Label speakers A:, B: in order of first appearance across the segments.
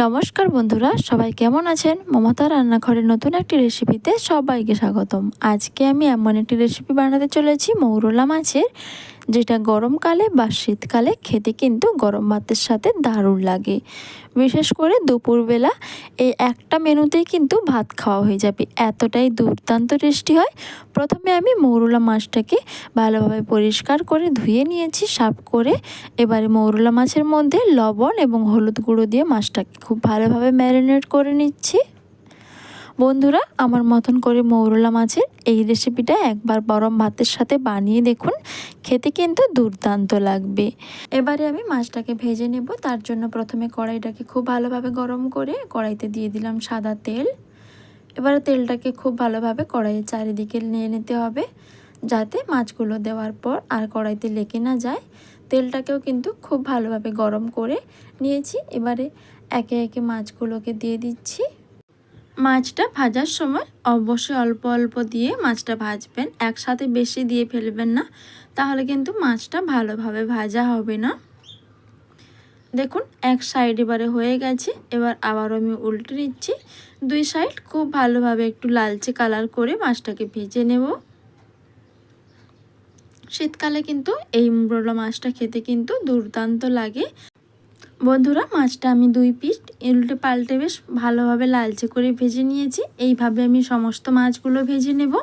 A: নমস্কার বন্ধুরা, সবাই কেমন আছেন? মমতা রান্নাঘরের নতুন একটি রেসিপিতে সবাইকে স্বাগতম। আজকে আমি এমন একটি রেসিপি বানাতে চলেছি, মৌরলা মাছের, যেটা গরমকালে বা শীতকালে খেতে কিন্তু গরম ভাতের সাথে দারুণ লাগে। বিশেষ করে দুপুরবেলা এই একটা মেনুতেই কিন্তু ভাত খাওয়া হয়ে যাবে। এতটাই দুর্দান্ত টেস্টি হয়। প্রথমে আমি মৌরলা মাছটাকে ভালোভাবে পরিষ্কার করে ধুয়ে নিয়েছি, সাফ করে। এবারে মৌরলা মাছের মধ্যে লবণ এবং হলুদ গুঁড়ো দিয়ে মাছটাকে খুব ভালোভাবে ম্যারিনেট করে নিচ্ছি। বন্ধুরা, আমার মতন করে মৌরলা মাছের এই রেসিপিটা একবার গরম ভাতের সাথে বানিয়ে দেখুন। খেতে কিন্তু দুর্দান্ত লাগবে। এবারে আমি মাছটাকে ভেজে নেব। তার জন্য প্রথমে কড়াইটাকে খুব ভালোভাবে গরম করে কড়াইতে দিয়ে দিলাম সাদা তেল। এবারে তেলটাকে খুব ভালোভাবে কড়াইয়ের চারিদিকে নিয়ে নিতে হবে, যাতে মাছগুলো দেওয়ার পর আর কড়াইতে লেগে না যায়। তেলটাকেও কিন্তু খুব ভালোভাবে গরম করে নিয়েছি। এবারে একে একে মাছগুলোকে দিয়ে দিচ্ছি। মাছটা ভাজার সময় অবশ্যই অল্প অল্প দিয়ে মাছটা ভাজবেন। একসাথে বেশি দিয়ে ফেলবেন না, তাহলে কিন্তু মাছটা ভালোভাবে ভাজা হবে না। দেখুন, এক সাইড এবারে হয়ে গেছে, এবার আবার আমি উল্টে নিচ্ছি। দুই সাইড খুব ভালোভাবে একটু লালচে কালার করে মাছটাকে ভেজে নেব। শীতকালে কিন্তু এই মুরলা মাছটা খেতে কিন্তু দুর্দান্ত লাগে। বন্ধুরা, মাছটা আমি দুই পিস উল্টে পাল্টে বেশ ভালোভাবে লালচে করে ভেজে নিয়েছি। এইভাবে আমি সমস্ত মাছগুলো ভেজে নেব।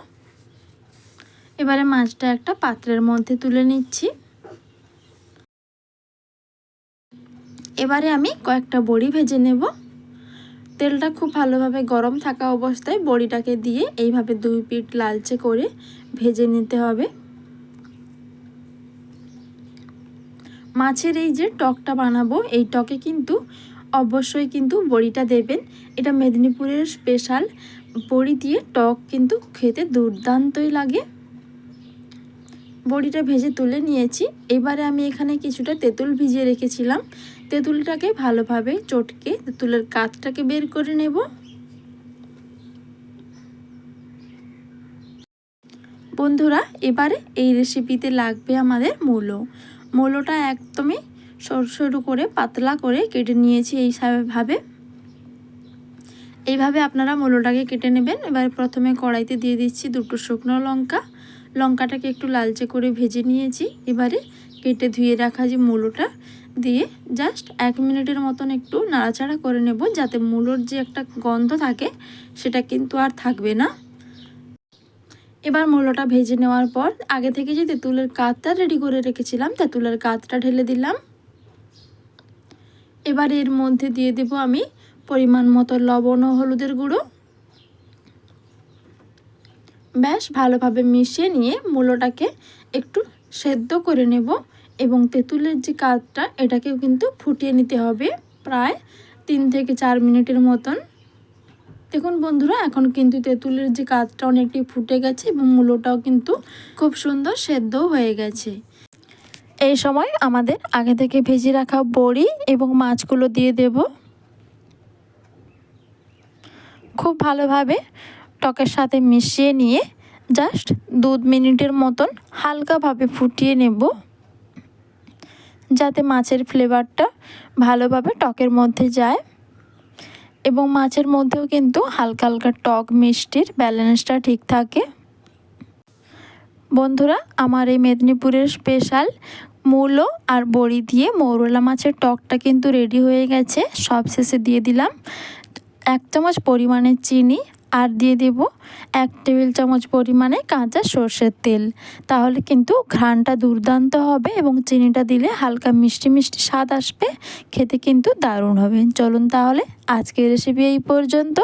A: এবারে মাছটা একটা পাত্রের মধ্যে তুলে নিচ্ছি। এবারে আমি কয়েকটা বড়ি ভেজে নেব। তেলটা খুব ভালোভাবে গরম থাকা অবস্থায় বড়িটাকে দিয়ে এইভাবে দুই পিঠ লালচে করে ভেজে নিতে হবে। মাছের এই যে টকটা বানাবো, এই টকে কিন্তু অবশ্যই কিন্তু বড়িটা দেবেন। এটা মেদিনীপুরের স্পেশাল বড়ি দিয়ে টক কিন্তু খেতে দুর্দান্তই লাগে। বড়িটা ভেজে তুলে নিয়েছি। এবারে আমি এখানে কিছুটা তেঁতুল ভিজিয়ে রেখেছিলাম। তেঁতুলটাকে ভালোভাবে চটকে, তেঁতুলের কাতটাকে বের করে নেব। বন্ধুরা, এবারে এই রেসিপিতে লাগবে আমাদের মূলো। মূলোটা একদমই সরু সরু করে, পাতলা করে কেটে নিয়েছি এইভাবে। এইভাবে আপনারা মূলোটাকে কেটে নেবেন। এবার প্রথমে কড়াইতে দিয়ে দিচ্ছি দুটো শুকনো লঙ্কা। লঙ্কাটাকে একটু লালচে করে ভেজে নিয়েছি। এবারে কেটে ধুয়ে রাখা যে মূলোটা দিয়ে জাস্ট এক মিনিটের মতন একটু নাড়াচাড়া করে নেব যাতে মূলোর যে একটা গন্ধ থাকে সেটা কিন্তু আর থাকবে না। এবার মূলোটা ভেজে নেওয়ার পর আগে থেকে যে তেঁতুলের কাতটা রেডি করে রেখেছিলাম, তেঁতুলের কাতটা ঢেলে দিলাম। এবার এর মধ্যে দিয়ে দেব আমি পরিমাণ মতো লবণ ও হলুদের গুঁড়ো। বেশ ভালোভাবে মিশিয়ে নিয়ে মূলোটাকে একটু সেদ্ধ করে নেব এবং তেঁতুলের যে কাজটা, এটাকেও কিন্তু ফুটিয়ে নিতে হবে প্রায় তিন থেকে চার মিনিটের মতন। দেখুন বন্ধুরা, এখন কিন্তু তেঁতুলের যে কাজটা অনেকটি ফুটে গেছে এবং মূলোটাও কিন্তু খুব সুন্দর সেদ্ধও হয়ে গেছে। এই সময় আমাদের আগে থেকে ভেজে রাখা বড়ি এবং মাছগুলো দিয়ে দেব। খুব ভালোভাবে টকের সাথে মিশিয়ে নিয়ে জাস্ট দু মিনিটের মতন হালকাভাবে ফুটিয়ে নেব। যাতে মাছের ফ্লেভারটা ভালোভাবে টকের মধ্যে যায় এবং মাছের মধ্যেও কিন্তু হালকা হালকা টক মিষ্টির ব্যালেন্সটা ঠিক থাকে। বন্ধুরা, আমার এই মেদিনীপুরের স্পেশাল মূলো আর বড়ি দিয়ে মৌরলা মাছের টকটা কিন্তু রেডি হয়ে গেছে। সব শেষে দিয়ে দিলাম এক চামচ পরিমাণে চিনি আর দিয়ে দেব এক টেবিল চামচ পরিমাণে কাঁচা সর্ষের তেল। তাহলে কিন্তু ঘ্রাণটা দুর্দান্ত হবে এবং চিনিটা দিলে হালকা মিষ্টি মিষ্টি স্বাদ আসবে, খেতে কিন্তু দারুণ হবে। চলুন তাহলে আজকের রেসিপি এই পর্যন্ত।